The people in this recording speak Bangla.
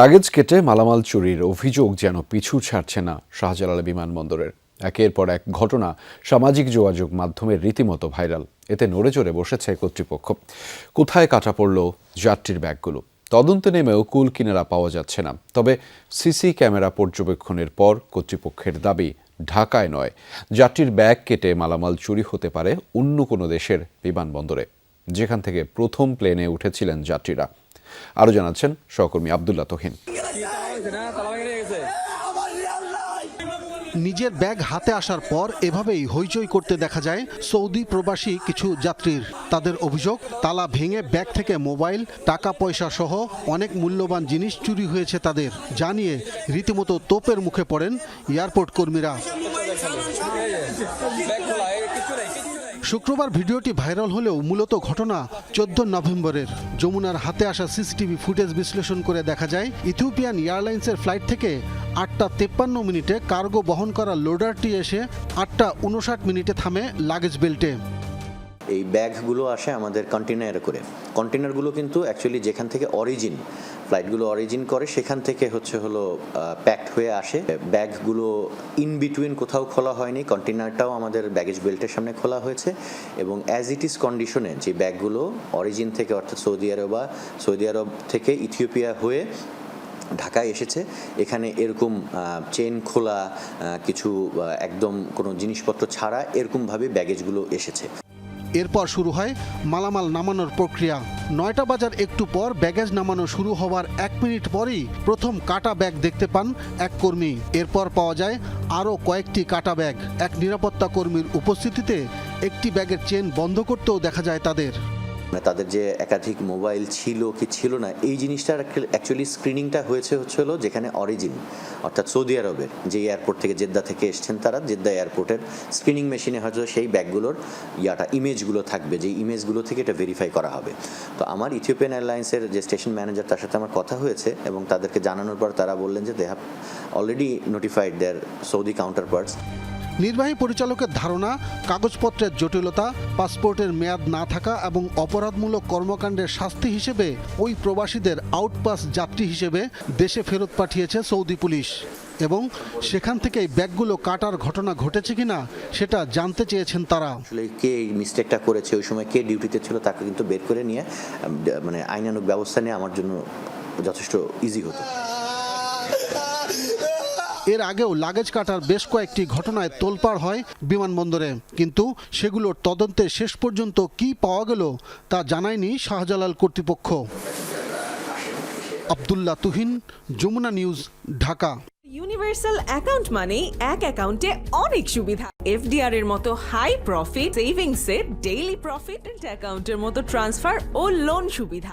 লাগেজ কেটে মালামাল চুরির অভিযোগ যেন পিছু ছাড়ছে না শাহজালাল বিমানবন্দরের। একের পর এক ঘটনা সামাজিক যোগাযোগ মাধ্যমে রীতিমতো ভাইরাল। এতে নড়ে চড়ে বসেছে কর্তৃপক্ষ। কোথায় কাটা পড়ল যাত্রীর ব্যাগগুলো? তদন্তে নেমেও কুল কিনারা পাওয়া যাচ্ছে না। তবে সিসি ক্যামেরা পর্যবেক্ষণের পর কর্তৃপক্ষের দাবি ঢাকায় নয়। যাত্রীর ব্যাগ কেটে মালামাল চুরি হতে পারে অন্য কোনো দেশের বিমানবন্দরে। যেখান থেকে প্রথম প্লেনে উঠেছিলেন যাত্রীরা। আরও জানাচ্ছেন সহকর্মী আবদুল্লাহ তহিন। নিজের ব্যাগ হাতে আসার পর এভাবেই হইচই করতে দেখা যায় সৌদি প্রবাসী কিছু যাত্রীর। তাদের অভিযোগ, তালা ভেঙে ব্যাগ থেকে মোবাইল, টাকা পয়সা সহ অনেক মূল্যবান জিনিস চুরি হয়েছে তাদের। জানিয়ে রীতিমতো তোপের মুখে পড়েন এয়ারপোর্ট কর্মীরা। শুক্রবার ভিডিওটি ভাইরাল হলেও মূলত ঘটনা চোদ্দ নভেম্বরের। যমুনার হাতে আসা সিসিটিভি ফুটেজ বিশ্লেষণ করে দেখা যায়, ইথিওপিয়ান এয়ারলাইন্সের ফ্লাইট থেকে আটটা তেপ্পান্ন মিনিটে কার্গো বহন করা লোডারটি এসে আটটা উনষাট মিনিটে থামে লাগেজ বেল্টে। এই ব্যাগগুলো আসে আমাদের কন্টেনারে করে। কন্টেনারগুলো কিন্তু অ্যাকচুয়ালি যেখান থেকে অরিজিন ফ্লাইটগুলো অরিজিন করে, সেখান থেকে হচ্ছে হলো প্যাকড হয়ে আসে। ব্যাগগুলো ইন বিটুইন কোথাও খোলা হয়নি কন্টেনারটাও আমাদের ব্যাগেজ বেল্টের সামনে খোলা হয়েছে এবং অ্যাজ ইট ইজ কন্ডিশনে যে ব্যাগগুলো অরিজিন থেকে, অর্থাৎ সৌদি আরব বা সৌদি আরব থেকে ইথিওপিয়া হয়ে ঢাকায় এসেছে। এখানে এরকম চেন খোলা কিছু একদম কোনো জিনিসপত্র ছাড়া এরকমভাবে ব্যাগেজগুলো এসেছে। এরপর শুরু হয় মালামাল নামানোর প্রক্রিয়া। নয়টা বাজার একটু পর ব্যাগেজ নামানো শুরু হওয়ার এক মিনিট পরই প্রথম কাটা ব্যাগ দেখতে পান এক কর্মী। এরপর পাওয়া যায় আরও কয়েকটি কাটা ব্যাগ। এক নিরাপত্তা কর্মীর উপস্থিতিতে একটি ব্যাগের চেন বন্ধ করতেও দেখা যায় তাদের। তাদের যে একাধিক মোবাইল ছিল কি ছিল না, এই জিনিসটার অ্যাকচুয়ালি স্ক্রিনিংটা হয়েছে হচ্ছে হলো যেখানে অরিজিন অর্থাৎ সৌদি আরবের যে এয়ারপোর্ট থেকে জেদ্দা থেকে এসছেন তারা, জেদ্দা এয়ারপোর্টের স্ক্রিনিং মেশিনে হয়তো সেই ব্যাগগুলোর ইয়াটা ইমেজগুলো থাকবে যে ইমেজগুলো থেকে এটা ভেরিফাই করা হবে। তো আমার ইথিওপিয়ান এয়ারলাইন্সের যে স্টেশন ম্যানেজার তার সাথে আমার কথা হয়েছে এবং তাদেরকে জানানোর পর তারা বললেন যে they have already notified their Saudi counterparts নির্বাহী পরিচালকের ধারণা কাগজপত্রের জটিলতা পাসপোর্টের মেয়াদ না থাকা এবং অপরাধমূলক কর্মকাণ্ডের শাস্তি হিসেবে ওই প্রবাসীদের আউটপাস যাত্রী হিসেবে দেশে ফেরত পাঠিয়েছে সৌদি পুলিশ। এবং সেখান থেকে এই ব্যাগগুলো কাটার ঘটনা ঘটেছে কিনা সেটা জানতে চেয়েছেন তারা। আসলে কে এই মিস্টেকটা করেছে? ওই সময় কে ডিউটিতে ছিল তাকে কিন্তু বের করে নিয়ে মানে আইনানুগ ব্যবস্থা নিয়ে আমার জন্য যথেষ্ট ইজি হতো। এর আগেও লাগেজ কাটার বেশ কয়েকটি ঘটনায় তোলপাড় হয় বিমানবন্দরে। কিন্তু সেগুলোর তদন্তে শেষ পর্যন্ত কি পাওয়া গেল তা জানায়নি শাহজালাল কর্তৃপক্ষ। Abdullah Tuhin, Jamuna News, Dhaka. Universal account মানে এক অ্যাকাউন্টে অনেক সুবিধা। এফডিআর এর মতো high profit savings daily profit অ্যাকাউন্টের মতো ট্রান্সফার ও লোন সুবিধা।